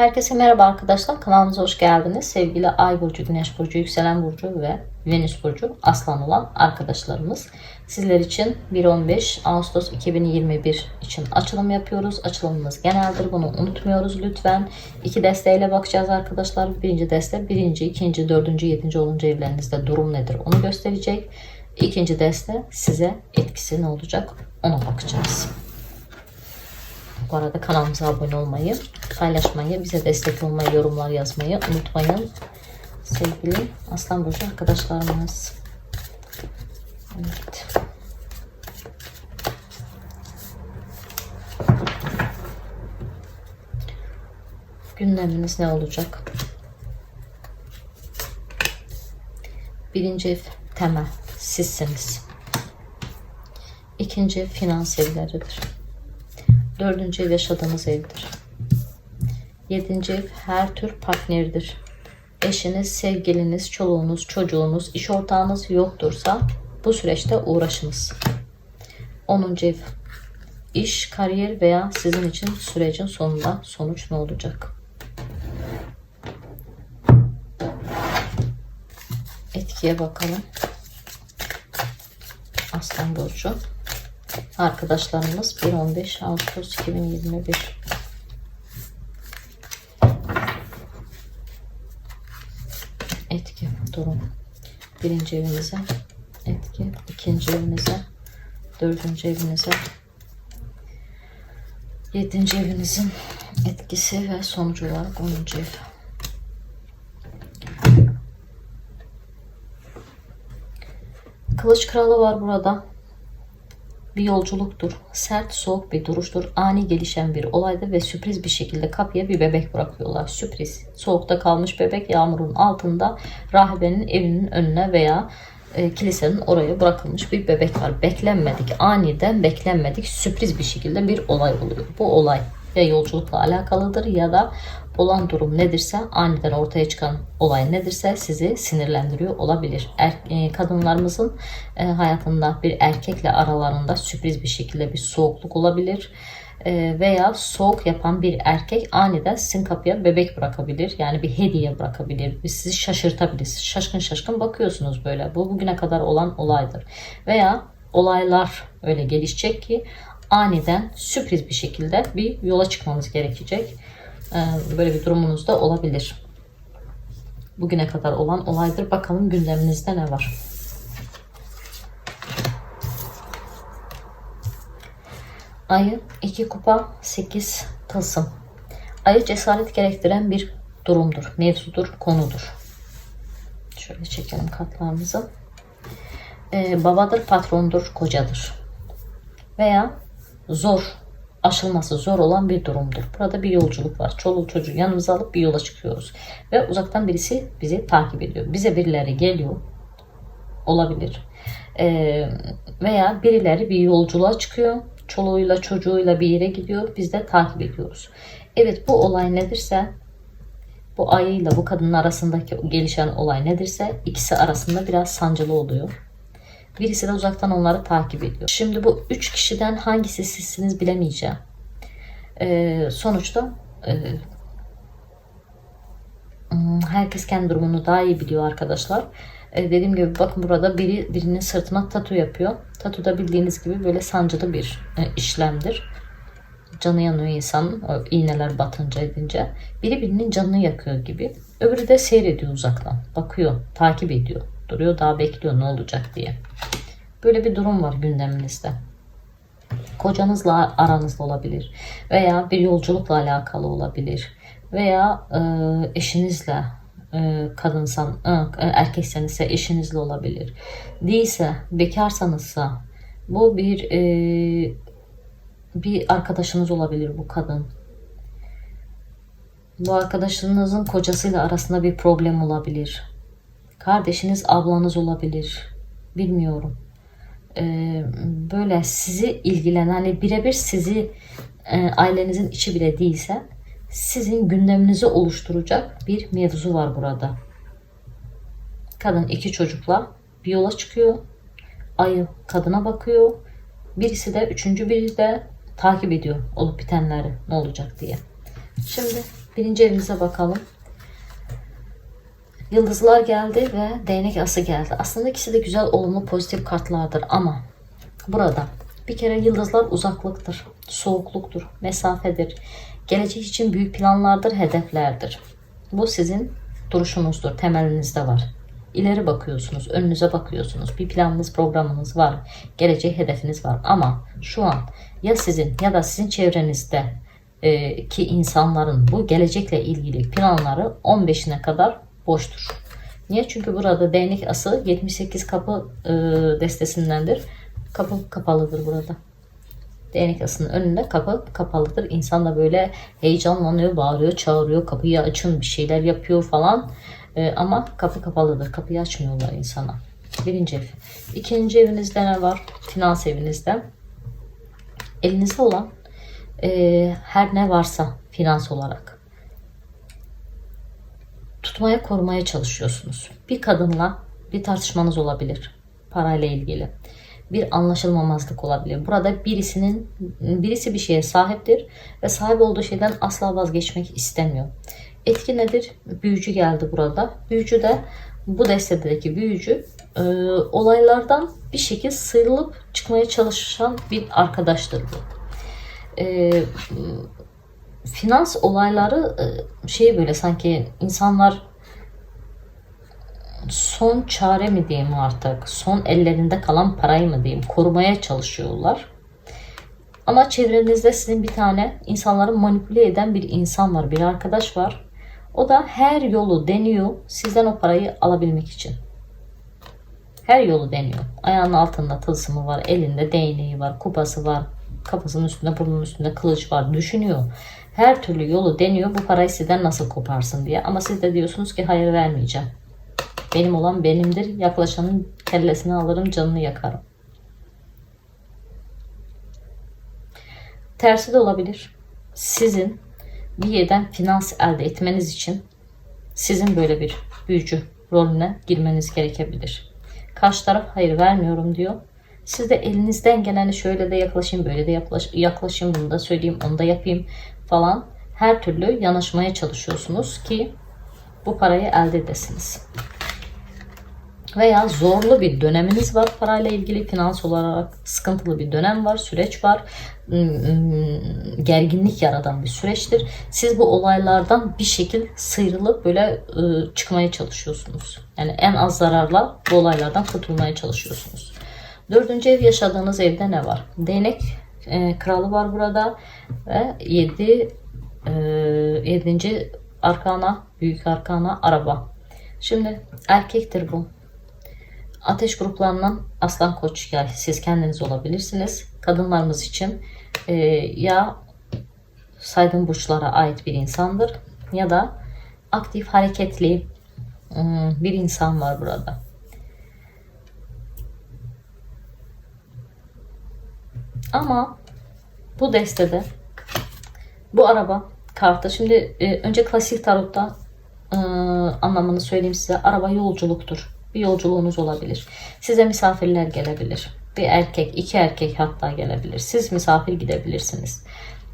Herkese merhaba arkadaşlar. Kanalımıza hoş geldiniz. Sevgili Ay burcu, Güneş burcu, Yükselen burcu ve Venüs burcu Aslan olan arkadaşlarımız. Sizler için 1-15 Ağustos 2021 için açılım yapıyoruz. Açılımımız geneldir. Bunu unutmuyoruz lütfen. İki desteğiyle bakacağız arkadaşlar. Birinci deste birinci, ikinci, dördüncü, yedinci olunca evlerinizde durum nedir onu gösterecek. İkinci deste size etkisi ne olacak ona bakacağız. Bu arada kanalımıza abone olmayı, paylaşmayı, bize destek olmayı, yorumlar yazmayı unutmayın. Sevgili Aslan Burcu arkadaşlarımız. Evet. Gündeminiz ne olacak? Birinci ev temel, sizsiniz. İkinci ev finans evleridir. Dördüncü ev yaşadığınız evdir. Yedinci ev her tür partnerdir. Eşiniz, sevgiliniz, çoluğunuz, çocuğunuz, iş ortağınız yoktursa bu süreçte uğraşınız. Onuncu ev iş, kariyer veya sizin için sürecin sonunda sonuç ne olacak? Etkiye bakalım. Aslan Burcu. Arkadaşlarımız 1-15 Ağustos 2021. Etki, durum. Birinci evinize etki, ikinci evinize, dördüncü evinize, yedinci evinizin etkisi ve sonucu olarak onuncu ev. Kılıç kralı var burada bir yolculuktur. Sert, soğuk bir duruştur. Ani gelişen bir olaydır ve sürpriz bir şekilde kapıya bir bebek bırakıyorlar. Sürpriz. Soğukta kalmış bebek yağmurun altında rahibenin evinin önüne veya e, kilisenin oraya bırakılmış bir bebek var. Beklenmedik, aniden beklenmedik, sürpriz bir şekilde bir olay oluyor. Bu olay ya yolculukla alakalıdır ya da olan durum nedirse aniden ortaya çıkan olay nedirse sizi sinirlendiriyor olabilir. Er, e, kadınlarımızın e, hayatında bir erkekle aralarında sürpriz bir şekilde bir soğukluk olabilir. E, veya soğuk yapan bir erkek aniden sizin kapıya bebek bırakabilir. Yani bir hediye bırakabilir. Sizi şaşırtabilir. Şaşkın şaşkın bakıyorsunuz böyle. Bu bugüne kadar olan olaydır. Veya olaylar öyle gelişecek ki aniden sürpriz bir şekilde bir yola çıkmanız gerekecek. Ee, böyle bir durumunuz da olabilir. Bugüne kadar olan olaydır. Bakalım gündeminizde ne var? Ayı 2 kupa 8 tılsım. Ayı cesaret gerektiren bir durumdur, mevzudur, konudur. Şöyle çekelim kartlarımızı. Ee, babadır, patrondur, kocadır. Veya zor, aşılması zor olan bir durumdur. Burada bir yolculuk var. Çoluk çocuğu yanımıza alıp bir yola çıkıyoruz. Ve uzaktan birisi bizi takip ediyor. Bize birileri geliyor. Olabilir. Ee, veya birileri bir yolculuğa çıkıyor. Çoluğuyla çocuğuyla bir yere gidiyor. Biz de takip ediyoruz. Evet bu olay nedirse bu ayıyla bu kadının arasındaki gelişen olay nedirse ikisi arasında biraz sancılı oluyor. Birisi de uzaktan onları takip ediyor. Şimdi bu üç kişiden hangisi sizsiniz bilemeyeceğim. Ee, sonuçta e, hmm, herkes kendi durumunu daha iyi biliyor arkadaşlar. Ee, dediğim gibi bakın burada biri birinin sırtına tatu yapıyor. Tatu da bildiğiniz gibi böyle sancılı bir e, işlemdir. Canı yanıyor insanın o iğneler batınca edince. Biri birinin canını yakıyor gibi. Öbürü de seyrediyor uzaktan. Bakıyor, takip ediyor. Duruyor daha bekliyor ne olacak diye. Böyle bir durum var gündeminizde. Kocanızla aranızda olabilir. Veya bir yolculukla alakalı olabilir. Veya e, eşinizle e, kadınsan, e, erkeksenizse eşinizle olabilir. Değilse, bekarsanızsa bu bir e, bir arkadaşınız olabilir bu kadın. Bu arkadaşınızın kocasıyla arasında bir problem olabilir. Kardeşiniz, ablanız olabilir. Bilmiyorum. Ee, böyle sizi ilgilenen, hani birebir sizi e, ailenizin içi bile değilse sizin gündeminizi oluşturacak bir mevzu var burada. Kadın iki çocukla bir yola çıkıyor. Ayı kadına bakıyor. Birisi de üçüncü biri de takip ediyor olup bitenleri ne olacak diye. Şimdi Birinci evinize bakalım. Yıldızlar geldi ve değnek ası geldi. Aslında ikisi de güzel, olumlu, pozitif kartlardır ama burada bir kere yıldızlar uzaklıktır, soğukluktur, mesafedir. Gelecek için büyük planlardır, hedeflerdir. Bu sizin duruşunuzdur, temelinizde var. İleri bakıyorsunuz, önünüze bakıyorsunuz. Bir planınız, programınız var. Gelecek hedefiniz var. Ama şu an ya sizin ya da sizin çevrenizde e, ki insanların bu gelecekle ilgili planları 15'ine kadar boştur. Niye? Çünkü burada değnek ası 78 kapı e, destesindendir. Kapı kapalıdır burada. Değnek asının önünde kapı kapalıdır. İnsan da böyle heyecanlanıyor, bağırıyor, çağırıyor, kapıyı açın bir şeyler yapıyor falan. E, ama kapı kapalıdır. Kapıyı açmıyorlar insana. Birinci ev. İkinci evinizde ne var? Finans evinizde. Elinizde olan e, her ne varsa finans olarak tutmaya korumaya çalışıyorsunuz. Bir kadınla bir tartışmanız olabilir parayla ilgili. Bir anlaşılmamazlık olabilir. Burada birisinin birisi bir şeye sahiptir ve sahip olduğu şeyden asla vazgeçmek istemiyor. Etki nedir? Büyücü geldi burada. Büyücü de bu destedeki büyücü e, olaylardan bir şekilde sıyrılıp çıkmaya çalışan bir arkadaştır bu. E, finans olayları e, şey böyle sanki insanlar son çare mi diyeyim artık son ellerinde kalan parayı mı diyeyim korumaya çalışıyorlar. Ama çevrenizde sizin bir tane insanları manipüle eden bir insan var, bir arkadaş var. O da her yolu deniyor sizden o parayı alabilmek için. Her yolu deniyor. Ayağının altında tılsımı var, elinde değneği var, kupası var, kafasının üstünde, burnunun üstünde kılıç var. Düşünüyor. Her türlü yolu deniyor bu parayı sizden nasıl koparsın diye. Ama siz de diyorsunuz ki hayır vermeyeceğim. Benim olan benimdir. Yaklaşanın kellesini alırım, canını yakarım. Tersi de olabilir. Sizin bir yerden finans elde etmeniz için sizin böyle bir büyücü rolüne girmeniz gerekebilir. Karşı taraf hayır vermiyorum diyor. Siz de elinizden geleni şöyle de yaklaşayım, böyle de yaklaş, yaklaşayım, bunu da söyleyeyim, onu da yapayım falan. Her türlü yanaşmaya çalışıyorsunuz ki bu parayı elde edesiniz. Veya zorlu bir döneminiz var parayla ilgili finans olarak sıkıntılı bir dönem var, süreç var. Hmm, Gerginlik yaratan bir süreçtir. Siz bu olaylardan bir şekil sıyrılıp böyle ıı, çıkmaya çalışıyorsunuz. Yani en az zararla bu olaylardan kurtulmaya çalışıyorsunuz. Dördüncü ev yaşadığınız evde ne var? Değnek e, kralı var burada ve yedi e, yedinci arkana, büyük arkana araba. Şimdi erkektir bu. Ateş gruplarından aslan koç yani siz kendiniz olabilirsiniz. Kadınlarımız için e, ya saydığım burçlara ait bir insandır ya da aktif hareketli ım, bir insan var burada. Ama bu destede bu araba kartı şimdi e, önce klasik tarotta e, anlamını söyleyeyim size. Araba yolculuktur. Bir yolculuğunuz olabilir. Size misafirler gelebilir. Bir erkek, iki erkek hatta gelebilir. Siz misafir gidebilirsiniz.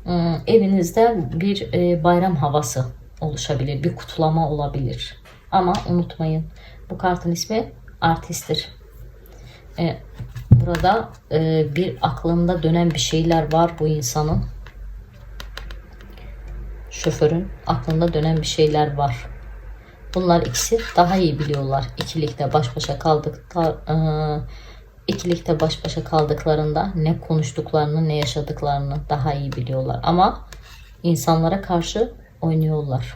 E, evinizde bir e, bayram havası oluşabilir. Bir kutlama olabilir. Ama unutmayın bu kartın ismi artisttir. E, burada e, bir aklında dönen bir şeyler var bu insanın. Şoförün aklında dönen bir şeyler var. Bunlar ikisi daha iyi biliyorlar. İkilikte baş başa kaldıklar, e, ikilikte baş başa kaldıklarında ne konuştuklarını, ne yaşadıklarını daha iyi biliyorlar. Ama insanlara karşı oynuyorlar.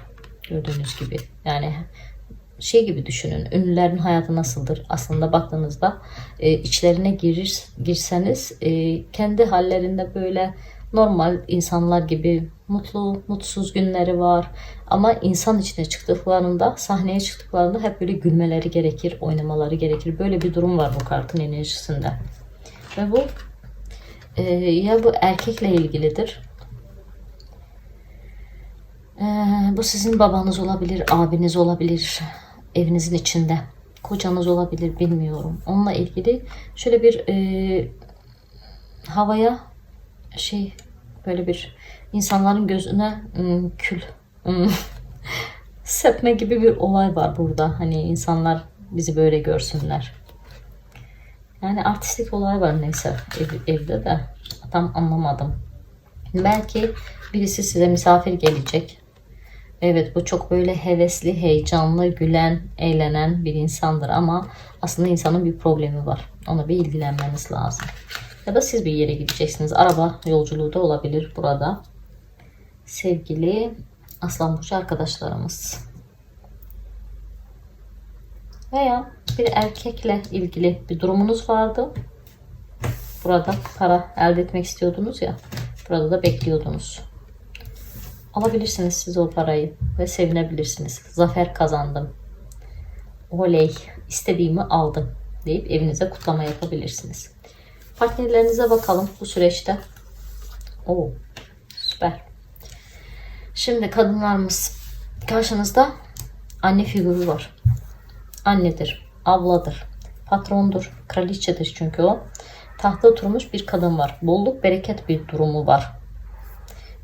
Gördüğünüz gibi. Yani şey gibi düşünün. Ünlülerin hayatı nasıldır? Aslında baktığınızda e, içlerine girir, girseniz e, kendi hallerinde böyle normal insanlar gibi mutlu, mutsuz günleri var. Ama insan içine çıktıklarında, sahneye çıktıklarında hep böyle gülmeleri gerekir, oynamaları gerekir. Böyle bir durum var bu kartın enerjisinde. Ve bu e, ya bu erkekle ilgilidir. E, bu sizin babanız olabilir, abiniz olabilir, evinizin içinde. Kocanız olabilir, bilmiyorum. Onunla ilgili şöyle bir e, havaya şey böyle bir insanların gözüne ım, kül hmm, sepme gibi bir olay var burada. Hani insanlar bizi böyle görsünler. Yani artistik olay var neyse ev- evde de tam anlamadım. Belki birisi size misafir gelecek. Evet bu çok böyle hevesli, heyecanlı, gülen, eğlenen bir insandır ama aslında insanın bir problemi var. Ona bir ilgilenmeniz lazım. Ya da siz bir yere gideceksiniz. Araba yolculuğu da olabilir burada. Sevgili Aslan Burcu arkadaşlarımız. Veya bir erkekle ilgili bir durumunuz vardı. Burada para elde etmek istiyordunuz ya. Burada da bekliyordunuz. Alabilirsiniz siz o parayı ve sevinebilirsiniz. Zafer kazandım. Oley istediğimi aldım deyip evinize kutlama yapabilirsiniz. Partnerlerinize bakalım bu süreçte. Oo, süper. Şimdi kadınlarımız karşınızda anne figürü var. Annedir, abladır, patrondur, kraliçedir çünkü o. Tahta oturmuş bir kadın var. Bolluk bereket bir durumu var.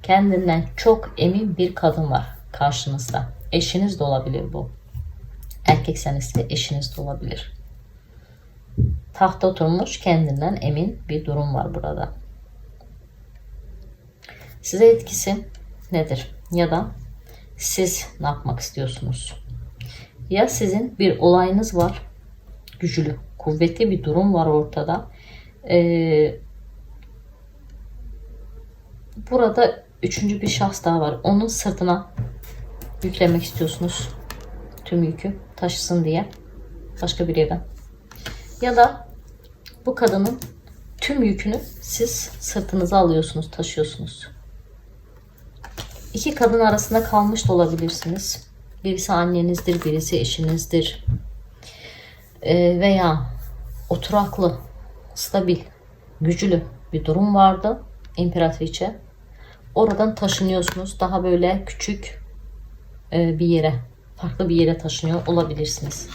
Kendinden çok emin bir kadın var karşınızda. Eşiniz de olabilir bu. Erkekseniz de eşiniz de olabilir. Tahta oturmuş kendinden emin bir durum var burada. Size etkisi nedir? Ya da siz ne yapmak istiyorsunuz? Ya sizin bir olayınız var. Güçlü, kuvvetli bir durum var ortada. Ee, burada üçüncü bir şahıs daha var. Onun sırtına yüklemek istiyorsunuz. Tüm yükü taşısın diye. Başka bir yerden. Ya da bu kadının tüm yükünü siz sırtınıza alıyorsunuz, taşıyorsunuz. İki kadın arasında kalmış da olabilirsiniz. Birisi annenizdir, birisi eşinizdir. Ee, veya oturaklı, stabil, güçlü bir durum vardı. İmparatriçe. Oradan taşınıyorsunuz. Daha böyle küçük e, bir yere, farklı bir yere taşınıyor olabilirsiniz.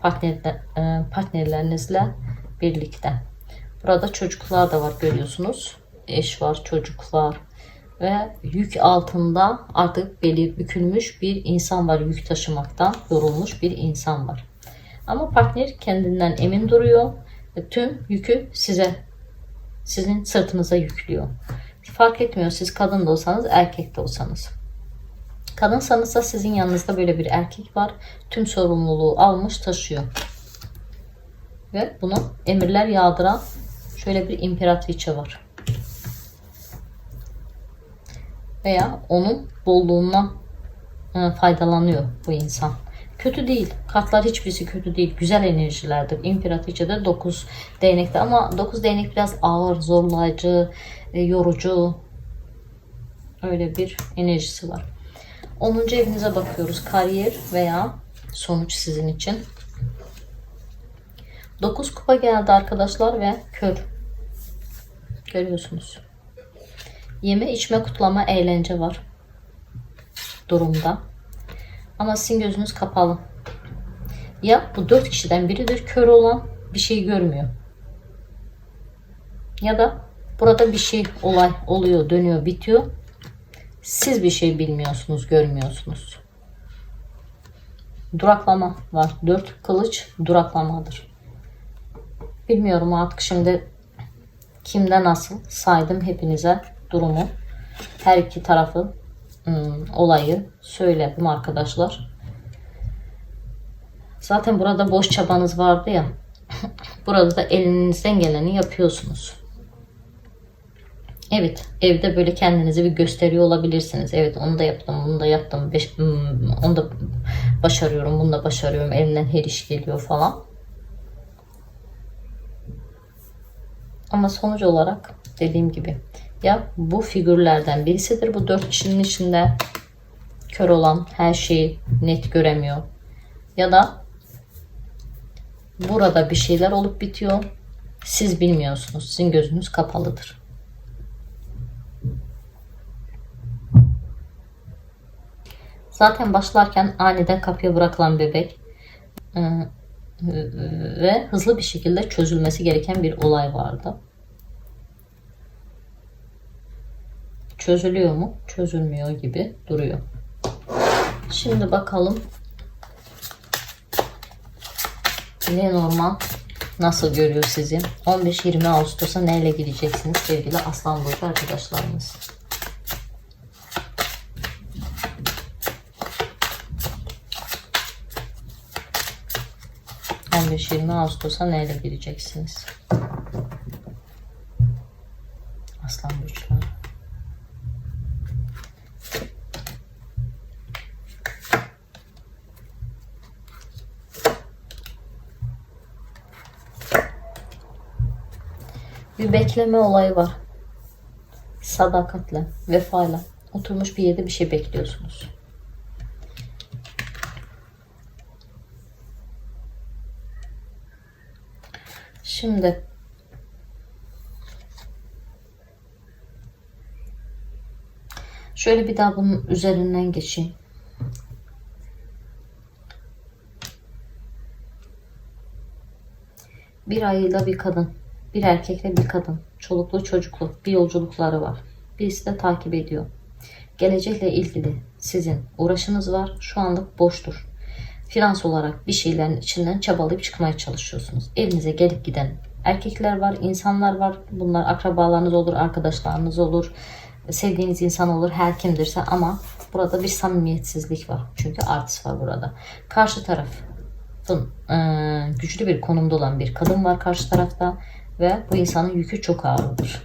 Partnerle, e, partnerlerinizle birlikte. Burada çocuklar da var görüyorsunuz. Eş var, çocuk var ve yük altında artık beli bükülmüş bir insan var. Yük taşımaktan yorulmuş bir insan var. Ama partner kendinden emin duruyor ve tüm yükü size, sizin sırtınıza yüklüyor. Fark etmiyor siz kadın da olsanız erkek de olsanız. Kadınsanız da sizin yanınızda böyle bir erkek var. Tüm sorumluluğu almış taşıyor. Ve bunu emirler yağdıran şöyle bir imparatriçe var. Veya onun bolluğundan e, faydalanıyor bu insan. Kötü değil. Kartlar hiçbirisi kötü değil. Güzel enerjilerdir. İmparatriçe'de 9 değnekte ama 9 değnek biraz ağır, zorlayıcı, e, yorucu öyle bir enerjisi var. 10. evinize bakıyoruz. Kariyer veya sonuç sizin için. 9 kupa geldi arkadaşlar ve kör. Görüyorsunuz. Yeme, içme, kutlama, eğlence var. Durumda. Ama sizin gözünüz kapalı. Ya bu dört kişiden biridir kör olan bir şey görmüyor. Ya da burada bir şey olay oluyor, dönüyor, bitiyor. Siz bir şey bilmiyorsunuz, görmüyorsunuz. Duraklama var. Dört kılıç duraklamadır. Bilmiyorum artık şimdi kimde nasıl saydım hepinize durumu. Her iki tarafın ım, olayı söyledim arkadaşlar. Zaten burada boş çabanız vardı ya. burada da elinizden geleni yapıyorsunuz. Evet, evde böyle kendinizi bir gösteriyor olabilirsiniz. Evet, onu da yaptım, bunu da yaptım, beş, hmm, onu da başarıyorum, bunu da başarıyorum. Elimden her iş geliyor falan. Ama sonuç olarak dediğim gibi ya bu figürlerden birisidir bu dört kişinin içinde kör olan her şeyi net göremiyor. Ya da burada bir şeyler olup bitiyor. Siz bilmiyorsunuz. Sizin gözünüz kapalıdır. Zaten başlarken aniden kapıya bırakılan bebek e, ve hızlı bir şekilde çözülmesi gereken bir olay vardı. Çözülüyor mu? Çözülmüyor gibi duruyor. Şimdi bakalım. Lenormand nasıl görüyor sizi? 15-20 Ağustos'a neyle gideceksiniz sevgili Aslan Burcu arkadaşlarımız? ...15-20 Ağustos'a neyle gireceksiniz? Aslan burçları. Bir bekleme olayı var. Sadakatle, vefayla. Oturmuş bir yerde bir şey bekliyorsunuz. Şimdi şöyle bir daha bunun üzerinden geçeyim. Bir ayıyla bir kadın, bir erkekle bir kadın, çoluklu çocuklu bir yolculukları var. Birisi de takip ediyor. Gelecekle ilgili sizin uğraşınız var. Şu anlık boştur. Finans olarak bir şeylerin içinden çabalayıp çıkmaya çalışıyorsunuz. Evinize gelip giden erkekler var, insanlar var. Bunlar akrabalarınız olur, arkadaşlarınız olur, sevdiğiniz insan olur, her kimdirse ama burada bir samimiyetsizlik var. Çünkü artist var burada. Karşı taraf e, güçlü bir konumda olan bir kadın var karşı tarafta ve bu insanın yükü çok ağırdır.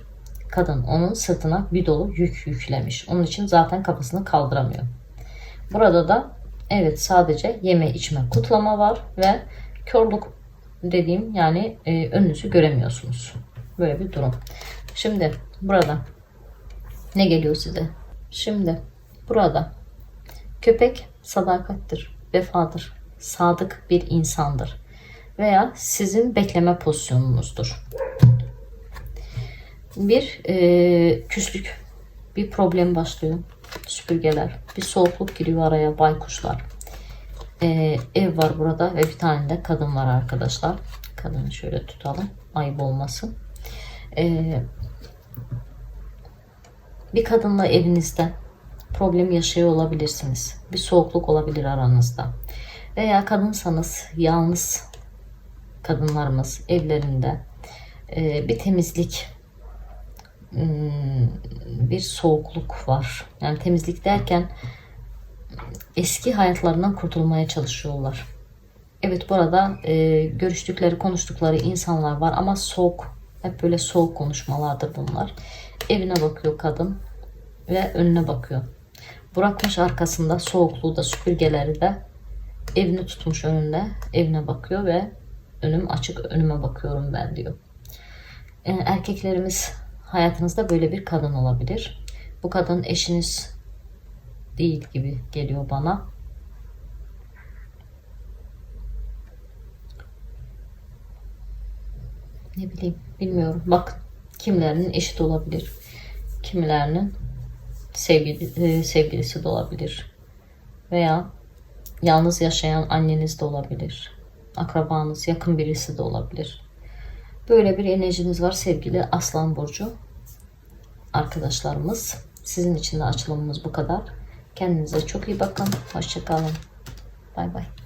Kadın onun sırtına bir dolu yük yüklemiş. Onun için zaten kafasını kaldıramıyor. Burada da evet sadece yeme içme kutlama var ve körlük dediğim yani e, önünüzü göremiyorsunuz. Böyle bir durum. Şimdi burada ne geliyor size? Şimdi burada köpek sadakattir, vefadır, sadık bir insandır veya sizin bekleme pozisyonunuzdur. Bir e, küslük, bir problem başlıyor. Süpürgeler, bir soğukluk giriyor araya, baykuşlar. E, ev var burada ve bir tane de kadın var arkadaşlar. Kadını şöyle tutalım, ayıp olmasın. E, bir kadınla evinizde problem yaşıyor olabilirsiniz. Bir soğukluk olabilir aranızda. Veya kadınsanız yalnız kadınlarımız evlerinde e, bir temizlik bir soğukluk var. Yani temizlik derken eski hayatlarından kurtulmaya çalışıyorlar. Evet burada e, görüştükleri, konuştukları insanlar var ama soğuk, hep böyle soğuk konuşmalardır bunlar. Evine bakıyor kadın ve önüne bakıyor. Bırakmış arkasında soğukluğu da süpürgeleri de evini tutmuş önünde, evine bakıyor ve önüm açık, önüme bakıyorum ben diyor. E, erkeklerimiz hayatınızda böyle bir kadın olabilir. Bu kadın eşiniz değil gibi geliyor bana. Ne bileyim bilmiyorum. Bak kimlerinin eşi de olabilir. Kimilerinin sevgili, e, sevgilisi de olabilir. Veya yalnız yaşayan anneniz de olabilir. Akrabanız, yakın birisi de olabilir. Böyle bir enerjiniz var sevgili Aslan Burcu arkadaşlarımız. Sizin için de açılımımız bu kadar. Kendinize çok iyi bakın. Hoşçakalın. Bay bay.